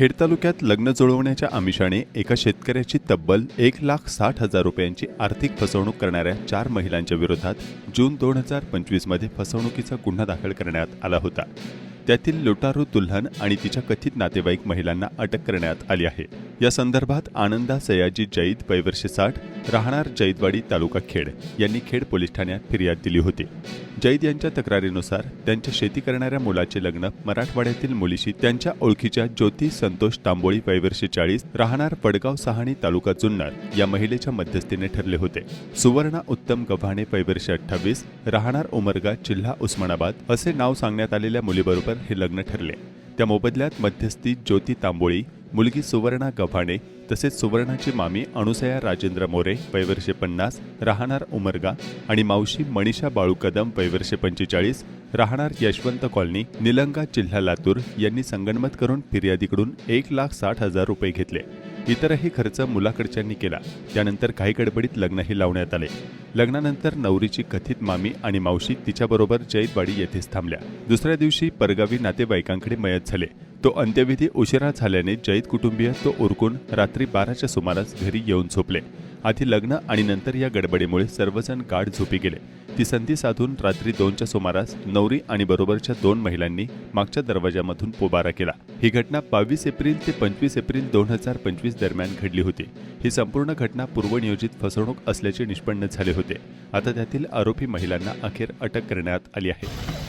खेड तालुक्यात लग्न जुळवण्याच्या आमिषाने एका शेतकऱ्याची तब्बल एक लाख साठ हजार रुपयांची आर्थिक फसवणूक करणाऱ्या चार महिलांच्या विरोधात जून दोन हजार पंचवीसमध्ये फसवणुकीचा गुन्हा दाखल करण्यात आला होता. त्यातील लुटारू दुल्हन आणि तिच्या कथित नातेवाईक महिलांना अटक करण्यात आली आहे. या संदर्भात आनंदा सयाजी जैद पैवर्षे साठ राहणार जैदवाडी तालुका खेड यांनी खेड पोलीस ठाण्यात फिर्याद दिली होती. जैद यांच्या तक्रारीनुसार त्यांच्या शेती करणाऱ्या मुलाचे लग्न मराठवाड्यातील मुलीशी त्यांच्या ओळखीच्या ज्योती संतोष तांबोळी पैवर्षे चाळीस राहणार वडगाव सहाणी तालुका जुन्नर या महिलेच्या मध्यस्थीने ठरले होते. सुवर्णा उत्तम गव्हाणे पैवर्षे अठ्ठावीस राहणार उमरगा जिल्हा उस्मानाबाद असे नाव सांगण्यात आलेल्या मुलीबरोबर हे लग्न ठरले. त्या मोबदल्यात मध्यस्थी ज्योती तांबोळी मुलगी सुवर्णा गव्हाणे तसेच सुवर्णाची मामी अणुसया राजेंद्र मोरे वयवर्षे पन्नास राहणार उमरगा आणि मावशी मनीषा बाळू कदम वयवर्षे पंचेचाळीस राहणार यशवंत कॉलनी निलंगा जिल्हा लातूर यांनी संगणमत करून फिर्यादीकडून एक लाख साठ हजार रुपये घेतले. इतरही खर्च मुलाकडच्यांनी केला. त्यानंतर काही गडबडीत लग्नही लावण्यात आले. लग्नानंतर नवरीची कथित मामी आणि मावशी तिच्याबरोबर जैतवाडी येथेच थांबल्या. दुसऱ्या दिवशी परगावी नातेवाईकांकडे मयत झाले. तो अंत्यविधी उशिरा झाल्याने जैद कुटुंबीय तो उरकून रात्री बाराच्या सुमारास घरी येऊन झोपले. आधी लग्न आणि नंतर या गडबडीमुळे सर्वजण गाढ झोपी गेले. ती संधी साधून रात्री दोनच्या सुमारास नवरी आणि बरोबरच्या दोन महिलांनी मागच्या दरवाजामधून पोबारा केला. ही घटना बावीस एप्रिल ते पंचवीस एप्रिल दोन हजार पंचवीस दरम्यान घडली होती. ही संपूर्ण घटना पूर्वनियोजित फसवणूक असल्याचे निष्पन्न झाले होते. आता त्यातील आरोपी महिलांना अखेर अटक करण्यात आली आहे.